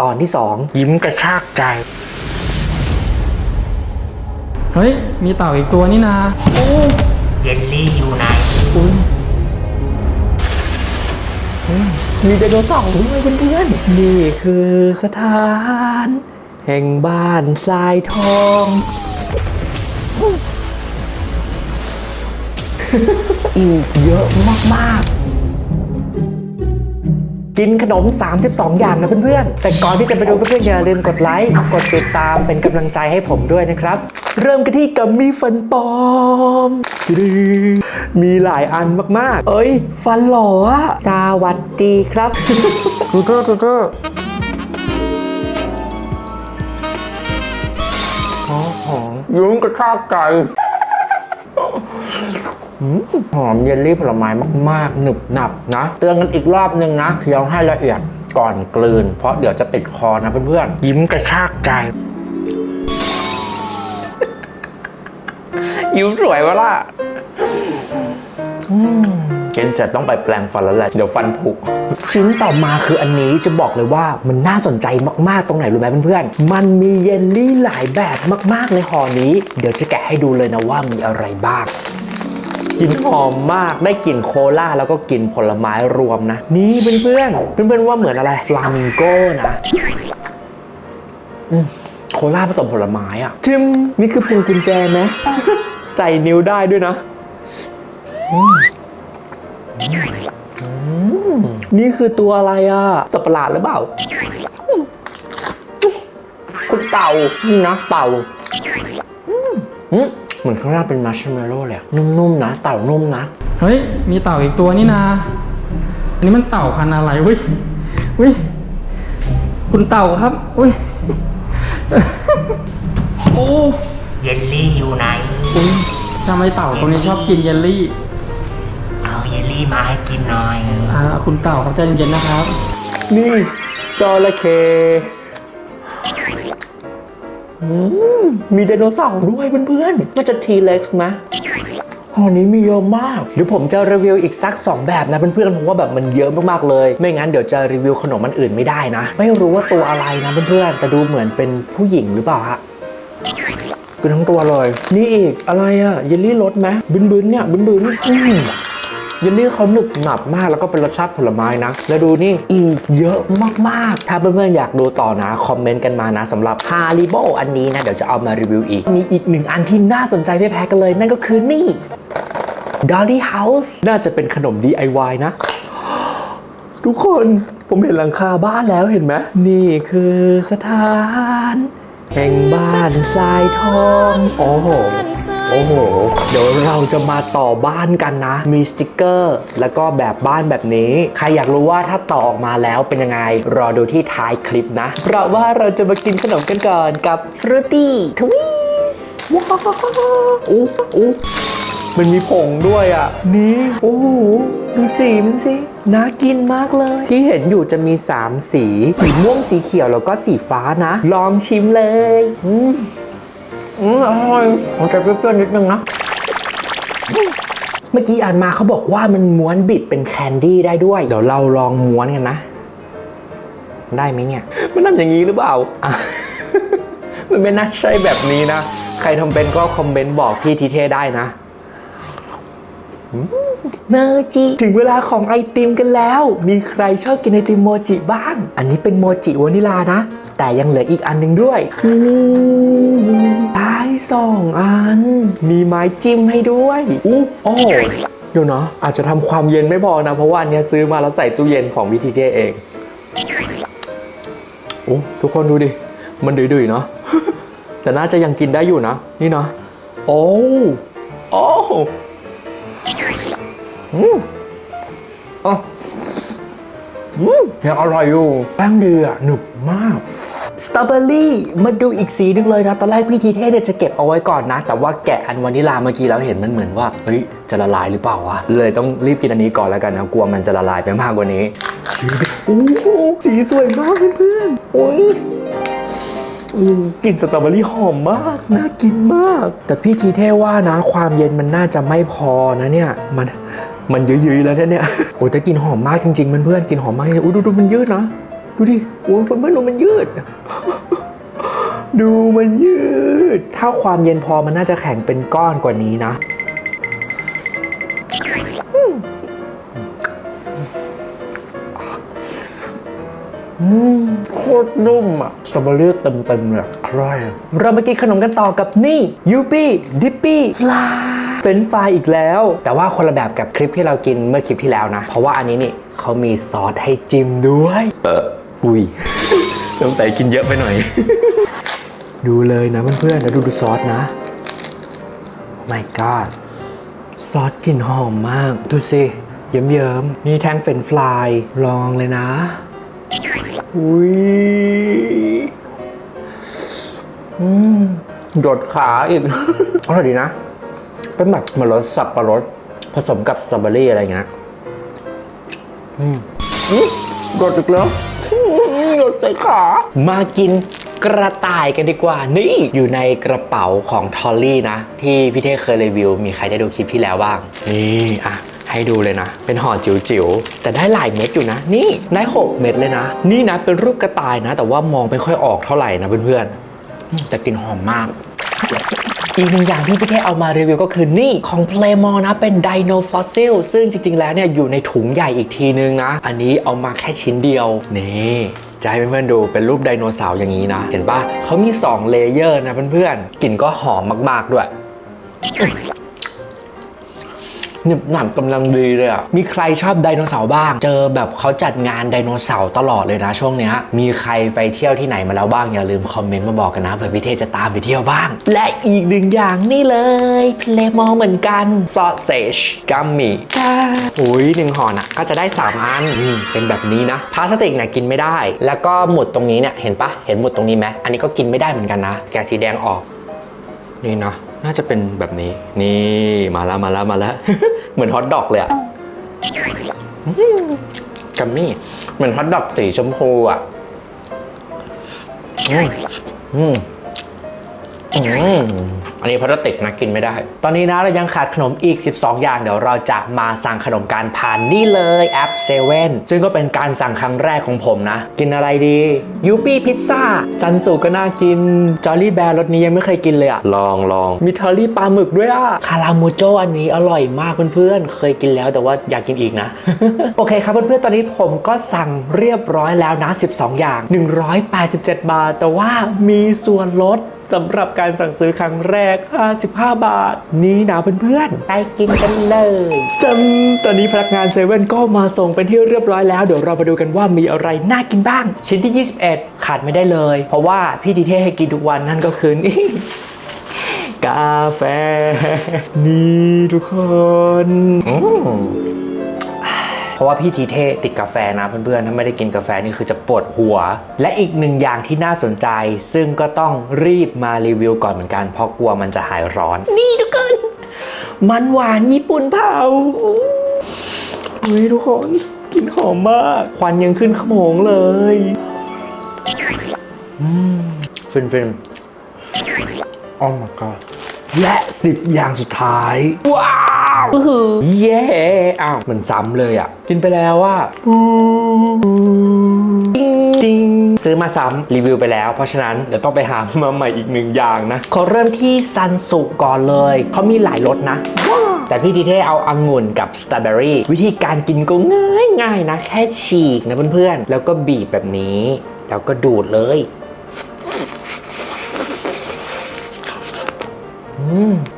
ตอนที่สองยิ้มกระชากใจ เฮ้ย มีเต่าอีกตัวนี่นาเยลลี่อยู่ไหนมีไดโนเสาร์ด้วยเพื่อนๆนี่คือสถาน แห่งบ้านทรายทอง อีกเยอะมากๆ กินขนม 32 อย่างนะเพื่อนๆ แต่ก่อนที่จะไปดูเพื่อนๆอย่าลืมกดไลค์ กดติดตามเป็นกำลังใจให้ผมด้วยนะครับ เริ่มกันที่กัมมี่ฟันปลอม มีหลายอันมากๆ เอ้ย ฟันหล่ออะสวัสดีครับกูเกอร์กูเกอร์หอมหอมยุ้งกระชากไก่ หอมเยลลี่ผลไม้มาก ๆ หนึบหนับนะ เตือนกันอีกรอบนึงนะเคี้ยวให้ละเอียดก่อนกลืน เพราะเดี๋ยวจะติดคอนะเพื่อนๆ ยิ้มกระชากใจ ยิ้มสวยวะล่ะกินเสร็จต้องไปแปลงฟันแล้วแหละเดี๋ยวฟันผุชิ้นต่อมาคืออันนี้จะบอกเลยว่ามันน่าสนใจมากๆตรงไหนรู้ไหมเพื่อนๆ มันมีเยลลี่หลายแบบมากๆในห่อนี้ เดี๋ยวจะแกะให้ดูเลยนะว่ามีอะไรบ้าง กลิ่นหอมมากได้กลิ่นโคลาแล้วก็กลิ่นผลไม้รวมนะ นี่เพื่อนๆเพื่อนว่าเหมือนอะไรฟลามิงโก้นะโคลาผสมผลไม้อะทิมนี่คือพวงกุญแจไหมใส่นิ้วได้ด้วยนะนี่คือตัวอะไรอะสัตว์ประหลาดหรือเปล่า คุณเต่านี่นะเต่าอืม เหมือนข้างล่างเป็นมัชเมลโล่เลยอะนุ่มๆนะ เต่านุ่มนะ เฮ้ย มีเต่าอีกตัวนี่นา อันนี้มันเต่าพันธุ์อะไรเว้ยเว้ยคุณเต่าครับอุ้ย โอ้เยลลี่อยู่ไหน อุ๊ยทำไมเต่าตัวนี้ชอบกินเยลลี่ เอาเยลลี่มาให้กินหน่อย อ่า คุณเต่าครับใจเย็นๆนะครับ นี่จระเข้อื มมีไดโนเสาร์ด้วยเพื่อนๆน่าจะทีเล็กซ์ไหมหอนี้มีเยอะมาก เดี๋ยวผมจะรีวิวอีกสัก 2 แบบนะเพื่อนๆเพราะว่าแบบมันเยอะมากๆเลย ไม่งั้นเดี๋ยวจะรีวิวขนมมันอื่นไม่ได้นะ ไม่รู้ว่าตัวอะไรนะเพื่อนๆ แต่ดูเหมือนเป็นผู้หญิงหรือเปล่าฮะกินทั้งตัวเลย นี่อีกอะไรอะเยลลี่รสไหมบึนๆเนี่ยบึนๆอืม เยลลี่เขาหนึบหนับมากแล้วก็เป็นรสชาติผลไม้นะ แล้วดูนี่อีกเยอะมากๆ ถ้าเพื่อนๆอยากดูต่อนะ คอมเมนต์กันมานะสำหรับฮาริโบอันนี้นะ เดี๋ยวจะเอามารีวิวอีก มีอีกหนึ่งอันที่น่าสนใจไม่แพ้กันเลย นั่นก็คือนี่ Dolly House น่าจะเป็นขนม DIY นะ ทุกคนผมเห็นหลังคาบ้านแล้วเห็นไหมนี่คือสถาน แห่งบ้านทรายทอง โอ้โห โอ้โห เดี๋ยวเราจะมาต่อบ้านกันนะ มีสติกเกอร์ แล้วก็แบบบ้านแบบนี้ ใครอยากรู้ว่าถ้าต่อออกมาแล้วเป็นยังไง รอดูที่ท้ายคลิปนะ เพราะว่าเราจะมากินขนมกันก่อนกับฟรุตตี้ทวีสว้าวอู้อู้มันมีผงด้วยอะ นี่ โอ้โห ดูสีมันสิ น่ากินมากเลย ที่เห็นอยู่จะมี 3 สี สีม่วงสีเขียวแล้วก็สีฟ้านะ ลองชิมเลย อืม อืมอร่อยมันจะเปรี้ยวๆนิดนึงนะ เมื่อกี้อ่านมาเขาบอกว่ามันม้วนบิดเป็นแคนดี้ได้ด้วย เดี๋ยวเราลองม้วนกันนะ ได้ไหมเนี่ย มันทำอย่างนี้หรือเปล่าอะ มันไม่น่าใช่แบบนี้นะ ใครทำเป็นก็คอมเมนต์บอกพี่ทีเทได้นะโมจิถึงเวลาของไอติมกันแล้ว มีใครชอบกินไอติมโมจิบ้าง อันนี้เป็นโมจิวานิลานะ แต่ยังเหลืออีกอันหนึ่งด้วยอู้ได้ สองอัน มีไม้จิ้มให้ด้วยอู้โอ้เดี๋ยวนะอาจจะทำความเย็นไม่พอนะ เพราะว่าอันนี้ซื้อมาแล้วใส่ตู้เย็นของวิทีเทเองโอ้ทุกคนดูดิ มันดุยๆเนาะแต่น่าจะยังกินได้อยู่นะ นี่นะโอ้โอ้อืมอ๋ออืมยังอร่อยอยู่แป้งดีอะหนึบมาก ตรอเบอรี่มาดูอีกสีหนึงเลยนะ ตอนแรกพี่ทีเทเนี่ยจะเก็บเอาไว้ก่อนนะ แต่ว่าแกะอันวานิลาเมื่อกี้แล้วเห็นมันเหมือนว่า เฮ้ย จะละลายหรือเปล่าวะ เลยต้องรีบกินอันนี้ก่อนแล้วกันนะ กลัวมันจะละลายไปมากกว่านี้โอ้โหสีสวยมากเพื่อนๆโอ้ยอืมกลิ่นสตรอเบอรี่หอมมาก น่ากินมาก แต่พี่ทีเท่ว่านะ ความเย็นมันน่าจะไม่พอนะเนี่ย มันมันยืยๆแล้วเนี่ยโอ้แต่กลิ่นหอมมากจริงๆเพื่อนๆกลิ่นหอมมากจริงๆอุ้ดูดูมันยืดนะ ดูดิโอ้ยเพื่อนๆดูมันยืด ดูมันยืด ถ้าความเย็นพอมันน่าจะแข็งเป็นก้อนกว่านี้นะอืมโคตรนุ่มอะสตรอเบอรี่เต็มๆเลยอร่อยอะเรามากินขนมกันต่อกับนี่ยูปี้ดิปปี้ฟลาเฟนฟรายอีกแล้ว แต่ว่าคนละแบบกับคลิปที่เรากินเมื่อคลิปที่แล้วนะ เพราะว่าอันนี้นี่เขามีซอสให้จิ้มด้วยเอออุ้ยสงสัยกินเยอะไปหน่อย ดูเลยนะเพื่อนๆแล้วดูดูซอสนะ oh my god ซอสกลิ่นหอมมาก ดูสิเยิ้มๆนี่แท่งเฟรนช์ฟรายลองเลยนะ อุ้ยอืมโดดขาอีกอร่อยดีนะ เป็นแบบเหมือนรสสับปะรดผสมกับสตรอเบอรี่อะไรเงี้ยอืมอื้อโดดอีกแล้ว อื้อโดใส่ขา มากินกระต่ายกันดีกว่า นี่อยู่ในกระเป๋าของทอลลี่นะ ที่พี่เท่เคยรีวิว มีใครได้ดูคลิปที่แล้วบ้าง นี่อะให้ดูเลยนะ เป็นห่อจิ๋วๆ แต่ได้หลายเม็ดอยู่นะ นี่ได้ 6 เม็ดเลยนะ นี่นะเป็นรูปกระต่ายนะ แต่ว่ามองไม่ค่อยออกเท่าไหร่นะเพื่อนๆ แต่กลิ่นหอมมาก อีกหนึ่งอย่างที่พี่เท่เอามารีวิวก็คือนี่ของเพลมอนะเป็นไดโนฟอสซิลซึ่งจริง ๆ แล้วเนี่ยอยู่ในถุงใหญ่อีกทีนึงนะ อันนี้เอามาแค่ชิ้นเดียว นี่จะให้เพื่อนๆดูเป็นรูปไดโนเสาร์อย่างนี้นะ เห็นปะเขามี 2 เลเยอร์นะเพื่อนๆกลิ่นก็หอมมาก ๆ ด้วย หนึบหนับกำลังดีเลยอะ มีใครชอบไดโนเสาร์บ้าง เจอแบบเขาจัดงานไดโนเสาร์ตลอดเลยนะ ช่วงเนี้ย มีใครไปเที่ยวที่ไหนมาแล้วบ้าง อย่าลืมคอมเมนต์มาบอกกันนะเผื่อพี่เทจะตามไปเที่ยวบ้าง และอีกหนึ่งอย่างนี่เลยเพลมอเหมือนกันซอสเซจกัมมี่อุ้ยหนึ่งห่อน่ะก็จะได้3อันเป็นแบบนี้นะพลาสติกเนี่ยกินไม่ได้ แล้วก็หมุดตรงนี้เนี่ยเห็นปะเห็นหมุดตรงนี้ไหมอันนี้ก็กินไม่ได้เหมือนกันนะ แกะสีแดงออกนี่เนาะ น่าจะเป็นแบบนี้ นี่มาแล้วมาแล้วมาแล้ว เหมือนฮอทดอกเลยอะกัมมี่เหมือนฮอทดอกสีชมพูอะอืมอืมอืม อันนี้พลาสติกนะกินไม่ได้ ตอนนี้นะเรายังขาดขนมอีก 12 อย่างเดี๋ยวเราจะมาสั่งขนมการผ่านนี่เลยแอปเซเว่นซึ่งก็เป็นการสั่งครั้งแรกของผมนะ กินอะไรดียูปี้พิซซ่าซันสุก็น่ากินจอร์ลี่แบร์รสนี้ยังไม่เคยกินเลยอะลองลองมีทอรี่ปลาหมึกด้วยอะคาราโมโจอันนี้อร่อยมากเพื่อนๆเคยกินแล้วแต่ว่าอยากกินอีกนะ โอเคครับเพื่อนๆตอนนี้ผมก็สั่งเรียบร้อยแล้วนะ 12 อย่าง 187 บาท แต่ว่ามีส่วนลด สำหรับการสั่งซื้อครั้งแรก 55 บาท นี่นะเพื่อนๆ ไปกินกันเลยจังตอนนี้พนักงานเซเว่นก็มาส่งเป็นที่เรียบร้อยแล้ว เดี๋ยวเรามาดูกันว่ามีอะไรน่ากินบ้าง ชิ้นที่ 21 ขาดไม่ได้เลย เพราะว่าพี่ดีเท่ให้กินทุกวันนั่นก็คือนี่กาแฟ นี่ทุกคนอืมเพ ราะว่าพี่ทีเทติดกาแฟนะเพื่อนๆ ถ้าไม่ได้กินกาแฟนี่คือจะปวดหัว และอีกหนึ่งอย่างที่น่าสนใจ ซึ่งก็ต้องรีบมารีวิวก่อนเหมือนกันเพราะกลัวมันจะหายร้อน นี่ทุกคนมันหวานญี่ปุ่นเผาเฮ้ยทุกคนกลินหอมมาก ควันยังขึ้นขโมงเลยอืมฟินฟินๆ Oh my god และสิบอย่างสุดท้าย ว้า วเย้อ้าวเหมือนซ้ำเลยอะ กินไปแล้วว่าซื้อมาซ้ำรีวิวไปแล้ว เพราะฉะนั้นเดี๋ยวต้องไปหามาใหม่อีกหนึ่งอย่างนะขอเริ่มที่ซันสุก่อนเลย เขามีหลายรสนะ แต่พี่ดีเทเอาองุ่นกับสตรอเบอรี่วิธีการกินก็ง่ายๆนะ แค่ฉีกนะเพื่อนๆ แล้วก็บีบแบบนี้ แล้วก็ดูดเลย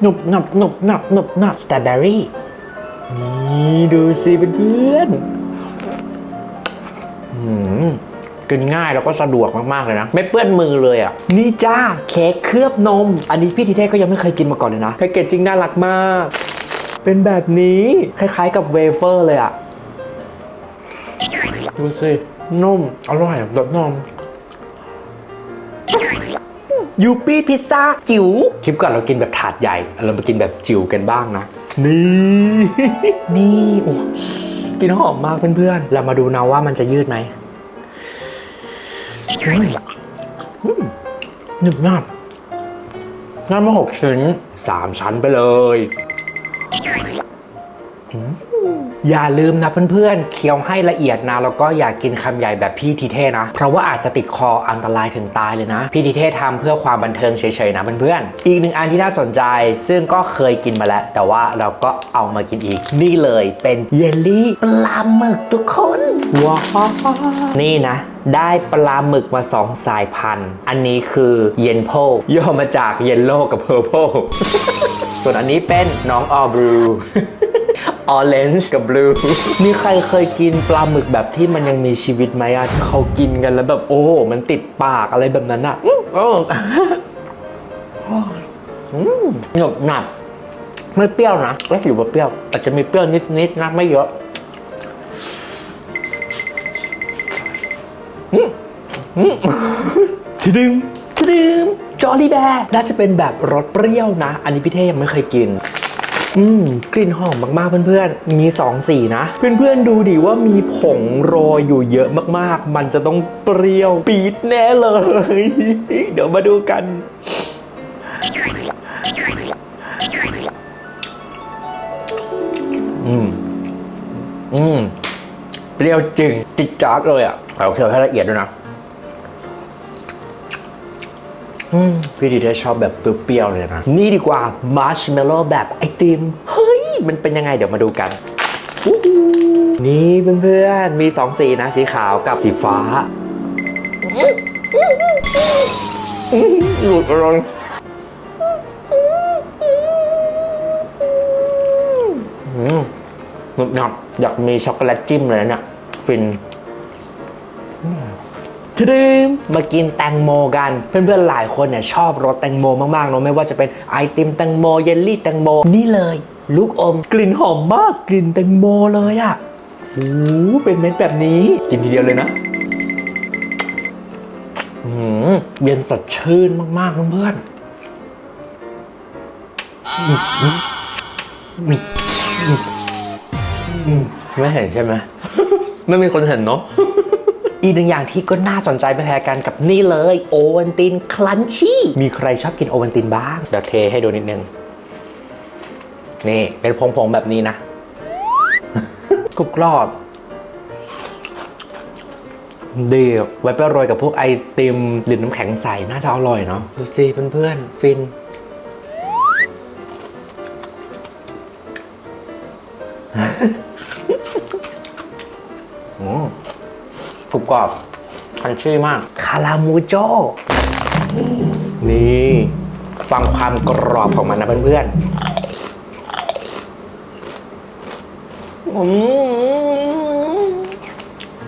หนุบหนับหนุบหนับหนุบหนับสตรอเบอรี่นี่ดูสิเพื่อนๆอืมกินง่ายแล้วก็สะดวกมากๆเลยนะ ไม่เปื้อนมือเลยอะ นี่จ้าเค้กเคลือบนม อันนี้พี่ทีเทก็ยังไม่เคยกินมาก่อนเลยนะแพคเกจจริงน่ารักมาก เป็นแบบนี้ คล้ายๆกับเวเฟอร์เลยอะ ดูสินุ่มอร่อยแบบนม ยูปี้พิซซ่าจิ๋วคลิปก่อนเรากินแบบถาดใหญ่ เรามากินแบบจิ๋วกันบ้างนะ นี่ นี่โอ้กินหอมมากเพื่อนๆ เรามาดูนะว่ามันจะยืดไหมอืมอืมหนึบหนับงั้นมาหกชิ้นสามชั้นไปเลย อืมอย่าลืมนะเพื่อนๆ เคี้ยวให้ละเอียดนะ แล้วก็อย่ากินคำใหญ่แบบพี่ทีเท่นะ เพราะว่าอาจจะติดคออันตรายถึงตายเลยนะ พี่ทีเท่ทำเพื่อความบันเทิงเฉยๆนะเพื่อนๆ อีกหนึ่งอันที่น่าสนใจ ซึ่งก็เคยกินมาแล้ว แต่ว่าเราก็เอามากินอีก นี่เลยเป็นเยลลี่ปลาหมึกทุกคนว้าวนี่นะได้ปลาหมึกมาสองสายพันธุ์ อันนี้คือเยนโพย่อมาจากเยนโลกับเพอร์โพส่วนอันนี้เป็นน้องออบรู ออเรนจ์กับบลูมีใครเคยกินปลาหมึกแบบที่มันยังมีชีวิตไหมอะที่เขากินกันแล้วแบบโอ้มันติดปากอะไรแบบนั้นอะอื้อโอ้อืมหนุบหนับไม่เปรี้ยวนะก็ถือว่าเปรี้ยวอาจจะมีเปรี้ยวนิดๆนะไม่เยอะอืมอืมทดึมทดึมจอรี่แบร์น่าจะเป็นแบบรสเปรี้ยวนะ อันนี้พี่เท่ยังไม่เคยกิน อืมกลิ่นหอมมากๆเพื่อนๆ มี 2 สีนะ เพื่อนๆดูดิว่ามีผงโรยอยู่เยอะมากๆ มันจะต้องเปรี้ยวปี๊ดแน่เลย เดี๋ยวมาดูกัน อืม อืม เปรี้ยวจริงจิกจาร์ดเลยอะเอาเคี่ยวให้ละเอียดด้วยนะ พี่ดีได้ชอบแบบเปรี้ยวๆเลยนะ นี่ดีกว่ามาร์ชเมลโล่แบบไอติม เฮ้ย มันเป็นยังไงเดี๋ยวมาดูกัน นี่เพื่อนๆ มีสองสีนะ สีขาวกับสีฟ้าหลุดร้อนอืมหนุบหนับอยากมีช็อกโกแลตจิ้มเลยนะเนี่ย ฟิน ทะดึมมากินแตงโมกัน เพื่อนๆหลายคนเนี่ยชอบรสแตงโมมากๆเนอะไม่ว่าจะเป็นไอติมแตงโมเยลลี่แตงโมนี่เลย ลูกอมกลิ่นหอมมากกลิ่นแตงโมเลยอะ่ะโอ้เป็นเม็ดแบบนี้ กินทีเดียวเลยนะอืมเย็นสดชื่นมากๆเพื่อนไม่เห็นใช่ไหมไม่มีคนเห็นเนาะ อีกหนึ่งอย่างที่ก็น่าสนใจไม่แพ้กันกับนี่เลยโอวันตินคลันชี่มีใครชอบกินโอวันตินบ้างเดี๋ยวเทให้ดูนิดนึง นี่เป็นผงๆแบบนี้นะกรุบกรอบดีอะไว้ไปโรยกับพวกไอติมหรือน้ำแข็งใสน่าจะอร่อยเนาะดูสิเพื่อนๆฟิน รุบกรอบคันชี่มาก คารามูโจ นี่ ฟังความกรอบของมันนะเพื่อนๆอืม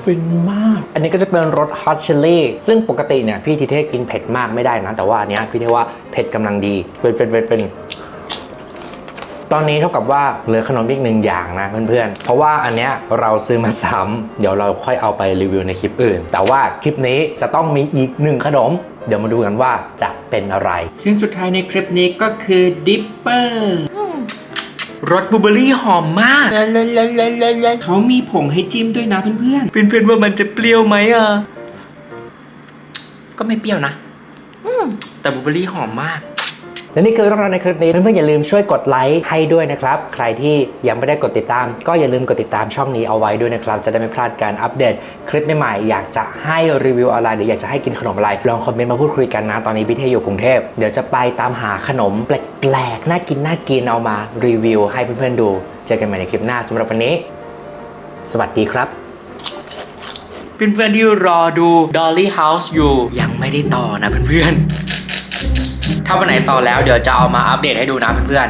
ฟินมาก อันนี้ก็จะเป็นรสฮอตชิลลี่ซึ่งปกติเนี่ย พี่ทีเทศกินเผ็ดมากไม่ได้นะ แต่ว่าอันเนี้ยพี่เทศว่าเผ็ดกำลังดี เป็นเป็นเป็นเป็น ตอนนี้เท่ากับว่าเหลือขนมอีกหนึ่งอย่างนะเพื่อนๆ เพราะว่าอันเนี้ยเราซื้อมาซ้ำเดี๋ยวเราค่อยเอาไปรีวิวในคลิปอื่น แต่ว่าคลิปนี้จะต้องมีอีกหนึ่งขนม เดี๋ยวมาดูกันว่าจะเป็นอะไร ชิ้นสุดท้ายในคลิปนี้ก็คือดิปเปอร์รสบลูเบอรี่หอมมาก เขามีผงให้จิ้มด้วยนะเพื่อนๆ เพื่อนๆว่ามันจะเปรี้ยวไหมอะ ก็ไม่เปรี้ยวนะ แต่บลูเบอรี่หอมมาก และนี่คือเรื่องราวในคลิปนี้ เพื่อนๆอย่าลืมช่วยกดไลค์ให้ด้วยนะครับ ใครที่ยังไม่ได้กดติดตาม ก็อย่าลืมกดติดตามช่องนี้เอาไว้ด้วยนะครับ จะได้ไม่พลาดการอัปเดตคลิปใหม่ๆ อยากจะให้รีวิวอะไรหรืออยากจะให้กินขนมอะไร ลองคอมเมนต์มาพูดคุยกันนะ ตอนนี้พี่เทอยู่กรุงเทพ เดี๋ยวจะไปตามหาขนมแปลกๆ น่ากินน่ากินเอามารีวิว ให้เพื่อนๆดู เจอกันใหม่ในคลิปหน้าสำหรับวันนี้ สวัสดีครับเพื่อนๆที่รอดู Dolly House อยู่ยังไม่ได้ต่อนะเพื่อนๆ ถ้าวันไหนต่อแล้วเดี๋ยวจะเอามาอัปเดตให้ดูนะเพื่อน